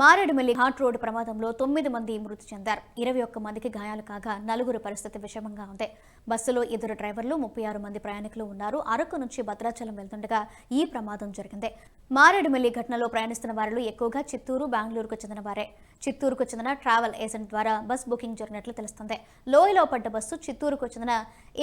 Maredumilli ghat road ప్రమాదంలో తొమ్మిది మంది మృతి చెందారు. ఇరవై ఒక్క మందికి గాయాలు కాగా నలుగురు పరిస్థితి విషమంగా ఉంది. బస్సులో ఇద్దరు డ్రైవర్లు ముప్పై ఆరు మంది ప్రయాణికులు ఉన్నారు. అరకు నుంచి భద్రాచలం వెళ్తుండగా ఈ ప్రమాదం జరిగింది. మారేడుమిల్లి ఘటనలో ప్రయాణిస్తున్న వారిలో ఎక్కువగా చిత్తూరు బెంగళూరుకు చెందిన వారే. చిత్తూరుకు చెందిన ట్రావెల్ ఏజెంట్ ద్వారా బస్ బుకింగ్ జరిగినట్లు తెలుస్తుంది. లోయలో పడ్డ బస్సు చిత్తూరుకు చెందిన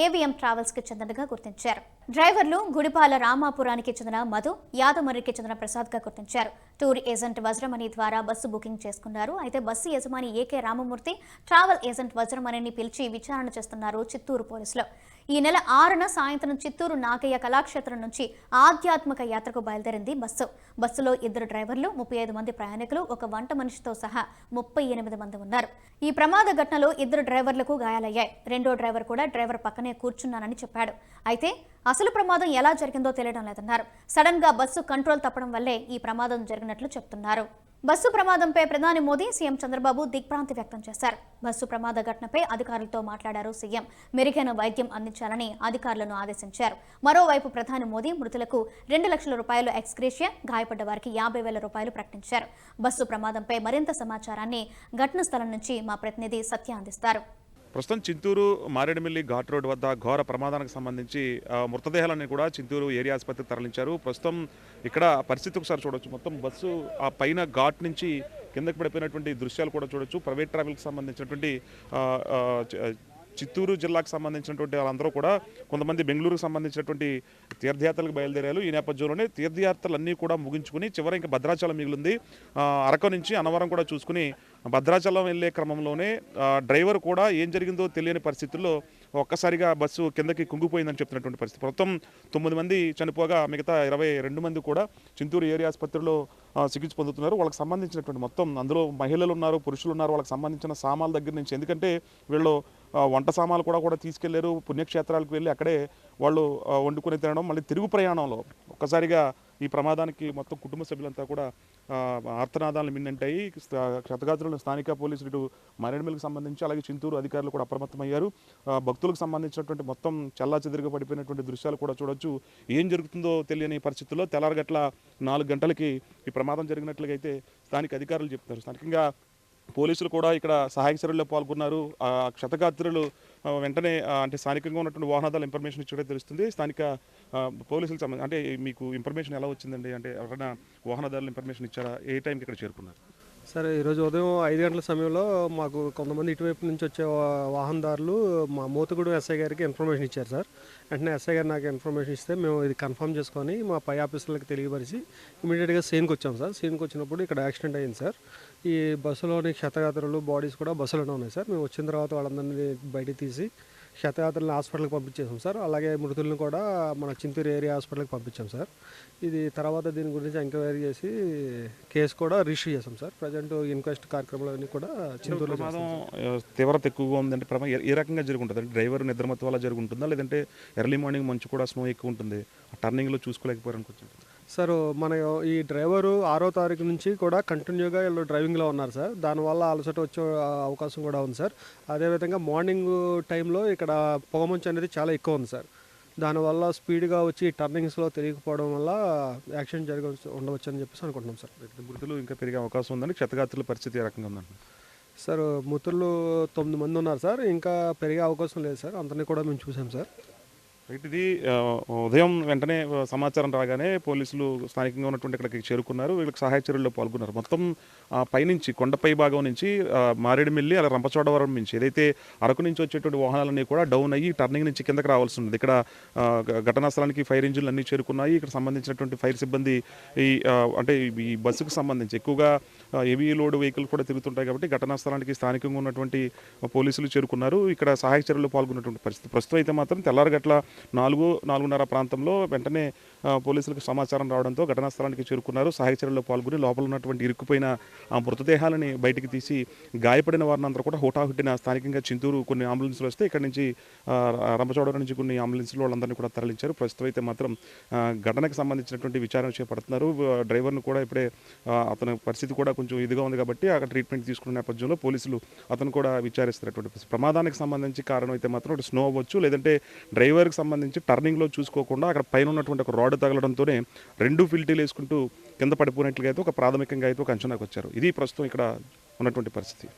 ఏవిఎం ట్రావెల్స్కి చెందినగా గుర్తించారు. డ్రైవర్లు గుడిపాల రామాపురానికి చెందిన మధు యాదమర్రికి చెందిన ప్రసాద్గా గుర్తించారు. టూర్ ఏజెంట్ వజ్రమణి ద్వారా బస్సు బుకింగ్ చేసుకున్నారు. అయితే బస్సు యజమాని ఏకే రామమూర్తి ట్రావెల్ ఏజెంట్ వజ్రమణిని పిలిచి విచారణ చేస్తున్నారు చిత్తూరు పోలీసులు. ఈ నెల ఆరున సాయంత్రం చిత్తూరు నాగయ్య కళాక్షేత్రం నుంచి ఆధ్యాత్మిక యాత్రకు బయలుదేరింది బస్సు. బస్సులో ఇద్దరు డ్రైవర్లు ముప్పై ఐదు మంది ప్రయాణికులు ఒక వంట మనిషితో సహా ముప్పై ఎనిమిది మంది ఉన్నారు. ఈ ప్రమాద ఘటనలో ఇద్దరు డ్రైవర్లకు గాయాలయ్యాయి. రెండో డ్రైవర్ కూడా డ్రైవర్ పక్కనే కూర్చున్నానని చెప్పాడు. అయితే అసలు ప్రమాదం ఎలా జరిగిందో తెలియడం లేదన్నారు. సడన్గా బస్సు కంట్రోల్ తప్పడం వల్లే ఈ ప్రమాదం జరిగినట్లు చెప్తున్నారు. బస్సు ప్రమాదంపై ప్రధాని మోదీ సీఎం చంద్రబాబు దిగ్భ్రాంతి వ్యక్తం చేశారు. బస్సు ప్రమాద ఘటనపై అధికారులతో మాట్లాడారు సీఎం. మెరుగైన వైద్యం అందించాలని అధికారులను ఆదేశించారు. మరోవైపు ప్రధాని మోదీ మృతులకు రెండు లక్షల రూపాయలు ఎక్స్గ్రేషియా గాయపడ్డ వారికి యాభై వేల రూపాయలు ప్రకటించారు. బస్సు ప్రమాదంపై మరింత సమాచారాన్ని ఘటన స్థలం నుంచి మా ప్రతినిధి సత్య అందిస్తారు. ప్రస్తుతం చింతూరు మారేడుమిల్లి ఘాట్ రోడ్ వద్ద ఘోర ప్రమాదానికి సంబంధించి మృతదేహాలన్నీ కూడా చింతూరు ఏరియా ఆసుపత్రికి తరలించారు. ప్రస్తుతం ఇక్కడ పరిస్థితి ఒకసారి చూడొచ్చు. మొత్తం బస్సు ఆ పైన ఘాట్ నుంచి కిందకి పడిపోయినటువంటి దృశ్యాలు కూడా చూడొచ్చు. ప్రైవేట్ ట్రావెల్కి సంబంధించినటువంటి చిత్తూరు జిల్లాకు సంబంధించినటువంటి వాళ్ళందరూ కూడా కొంతమంది బెంగళూరుకు సంబంధించినటువంటి తీర్థయాత్రలకు బయలుదేరారు. ఈ నేపథ్యంలోనే తీర్థయాత్రలన్నీ కూడా ముగించుకుని చివరి ఇంకా భద్రాచలం మిగిలింది. అరకు నుంచి అనవరం కూడా చూసుకుని భద్రాచలం వెళ్ళే క్రమంలోనే డ్రైవర్ కూడా ఏం జరిగిందో తెలియని పరిస్థితుల్లో ఒక్కసారిగా బస్సు కిందకి కుంగిపోయిందని చెప్తున్నటువంటి పరిస్థితి. మొత్తం తొమ్మిది మంది చనిపోగా మిగతా ఇరవై రెండు మంది కూడా చింతూరు ఏరియా ఆసుపత్రిలో చికిత్స పొందుతున్నారు. వాళ్ళకి సంబంధించినటువంటి మొత్తం అందులో మహిళలు ఉన్నారు పురుషులు ఉన్నారు వాళ్ళకి సంబంధించిన సామాన్ల దగ్గర నుంచి ఎందుకంటే వీళ్ళు వంట సామాన్లు కూడా కూడా తీసుకెళ్ళారు పుణ్యక్షేత్రాలకు వెళ్ళి అక్కడే వాళ్ళు వండుకుని తినడం మళ్ళీ తిరుగు ప్రయాణంలో ఒక్కసారిగా ఈ ప్రమాదానికి మొత్తం కుటుంబ సభ్యులంతా కూడా ఆ, ఆర్తనాదాలు మిన్నంటాయి. క్షతగాత్రులను స్థానిక పోలీసులు ఇటు మరణమిల్కి సంబంధించి అలాగే చింతూరు అధికారులు కూడా అప్రమత్తమయ్యారు. భక్తులకు సంబంధించినటువంటి మొత్తం చల్లా చెదిరిగా పడిపోయినటువంటి దృశ్యాలు కూడా చూడొచ్చు. ఏం జరుగుతుందో తెలియని పరిస్థితుల్లో తెల్లారగట్ల నాలుగు గంటలకి ఈ ప్రమాదం జరిగినట్లుగా అయితే స్థానిక అధికారులు చెప్తారు. స్థానికంగా పోలీసులు కూడా ఇక్కడ సహాయక చర్యల్లో పాల్గొన్నారు. క్షతగాత్రులు వెంటనే అంటే స్థానికంగా ఉన్నటువంటి వాహనాదాల ఇన్ఫర్మేషన్ ఇచ్చే తెలుస్తుంది. స్థానిక పోలీసులు పోలీసులకు సంబంధించి అంటే మీకు ఇన్ఫర్మేషన్ ఎలా వచ్చిందండి? అంటే ఎవరైనా వాహనదారులు ఇన్ఫర్మేషన్ ఇచ్చారా? ఏ టైంకి ఇక్కడ చేరుకున్నారు? సరే ఈరోజు ఉదయం ఐదు గంటల సమయంలో మాకు కొంతమంది ఇటువైపు నుంచి వచ్చే వాహనదారులు మా మూతగుడు ఎస్ఐ గారికి ఇన్ఫర్మేషన్ ఇచ్చారు సార్. వెంటనే ఎస్ఐ గారు నాకు ఇన్ఫర్మేషన్ ఇస్తే మేము ఇది కన్ఫర్మ్ చేసుకొని మా పై ఆఫీసులకు తెలియపరిచి ఇమీడియట్గా సీన్కి వచ్చాం సార్. సీన్కి వచ్చినప్పుడు ఇక్కడ యాక్సిడెంట్ అయింది సార్. ఈ బస్సులోని క్షతగాత్రులు బాడీస్ కూడా బస్సులోనే ఉన్నాయి సార్. మేము వచ్చిన తర్వాత వాళ్ళందరినీ బయట తీసి క్షతగాత్రులను హాస్పిటల్కి పంపించేసాం సార్. అలాగే మృతులను కూడా మన చింతూరు ఏరియా హాస్పిటల్కి పంపించాం సార్. ఇది తర్వాత దీని గురించి ఎంక్వైరీ చేసి కేసు కూడా రిజిస్టర్ చేసాం సార్. ప్రజెంట్ ఇన్క్వెస్ట్ కార్యక్రమాలన్నీ కూడా చింతూరులో ప్రమాదం తీవ్రత ఎక్కువగా ఉందంటే ప్రమాదం ఏ- రకంగా జరుగుంటుంది? అంటే డ్రైవర్ నిద్రమత్తు వల్ల జరుగుంటుందా? లేదంటే ఎర్లీ మార్నింగ్ మంచు కూడా స్నో ఎక్కువ ఉంటుంది. ఆ టర్నింగ్లో చూసుకోలేకపోయారు సార్ మన ఈ డ్రైవరు ఆరో తారీఖు నుంచి కూడా కంటిన్యూగా వీళ్ళు డ్రైవింగ్లో ఉన్నారు సార్. దానివల్ల అలసట వచ్చే అవకాశం కూడా ఉంది సార్. అదేవిధంగా మార్నింగ్ టైంలో ఇక్కడ పొగమంచు అనేది చాలా ఎక్కువ ఉంది సార్. దానివల్ల స్పీడ్గా వచ్చి టర్నింగ్స్లో తెలియకపోవడం వల్ల యాక్సిడెంట్ జరిగి ఉండవచ్చు అని చెప్పేసి అనుకుంటున్నాం సార్. మృతులు ఇంకా పెరిగే అవకాశం ఉందని క్షతగాత్రుల పరిస్థితి ఏ రకంగా ఉందండి? సార్ ముతుళ్ళు తొమ్మిది మంది ఉన్నారు సార్. ఇంకా పెరిగే అవకాశం లేదు సార్. అందరినీ కూడా మేము చూసాం సార్. ఇది ఉదయం వెంటనే సమాచారం రాగానే పోలీసులు స్థానికంగా ఉన్నటువంటి ఇక్కడికి చేరుకున్నారు. వీళ్ళకి సహాయ చర్యల్లో పాల్గొన్నారు. మొత్తం ఆ, పైనుంచి కొండపై భాగం నుంచి మారేడుమిల్లి అలా రంపచోడవరం నుంచి ఏదైతే అరకు నుంచి వచ్చేటువంటి వాహనాలన్నీ కూడా డౌన్ అయ్యి టర్నింగ్ నుంచి కిందకి రావాల్సి ఉంది ఇక్కడ ఘటనా స్థలానికి ఫైర్ ఇంజిన్లు అన్నీ చేరుకున్నాయి. ఇక్కడ సంబంధించినటువంటి ఫైర్ సిబ్బంది ఈ అంటే ఈ బస్సుకు సంబంధించి ఎక్కువగా హెవీ లోడ్ వెహికల్ కూడా తిరుగుతుంటాయి కాబట్టి ఘటనా స్థలానికి స్థానికంగా ఉన్నటువంటి పోలీసులు చేరుకున్నారు. ఇక్కడ సహాయ చర్యలు పాల్గొన్నటువంటి పరిస్థితి ప్రస్తుతం అయితే మాత్రం తెల్లారగట్ల నాలుగు నాలుగున్నర ప్రాంతంలో వెంటనే పోలీసులకు సమాచారం రావడంతో ఘటనా స్థలానికి చేరుకున్నారు. సహాయ చర్యల్లో పాల్గొని లోపల ఉన్నటువంటి ఇరుక్కుపోయిన ఆ మృతదేహాలని బయటికి తీసి గాయపడిన వారిని అందరూ కూడా హుటాహుట్టిన స్థానికంగా చింతూరు కొన్ని అంబులెన్స్లు వస్తే ఇక్కడ నుంచి ఆ, రంపచోడవరం నుంచి కొన్ని అంబులెన్స్లు వాళ్ళందరినీ కూడా తరలించారు. ప్రస్తుతం అయితే మాత్రం ఘటనకు సంబంధించినటువంటి విచారణ చేపడుతున్నారు. డ్రైవర్ను కూడా ఇప్పుడే అతని పరిస్థితి కూడా కొంచెం ఇదిగా ఉంది కాబట్టి అక్కడ ట్రీట్మెంట్ తీసుకున్న నేపథ్యంలో పోలీసులు అతను కూడా విచారిస్తున్నటువంటి ప్రమాదానికి సంబంధించి కారణం అయితే మాత్రం స్నో అవ్వచ్చు లేదంటే డ్రైవర్కి సంబంధించి టర్నింగ్లో చూసుకోకుండా అక్కడ పైన ఉన్నటువంటి ఒక రాడ్ రాడ్ తగలడంతోనే రెండు ఫిల్టీలు వేసుకుంటూ కింద పడిపోయినట్లుగా అయితే ఒక ప్రాథమికంగా అయితే ఒక అంచనాకు వచ్చారు. ఇది ప్రస్తుతం ఇక్కడ ఉన్నటువంటి పరిస్థితి.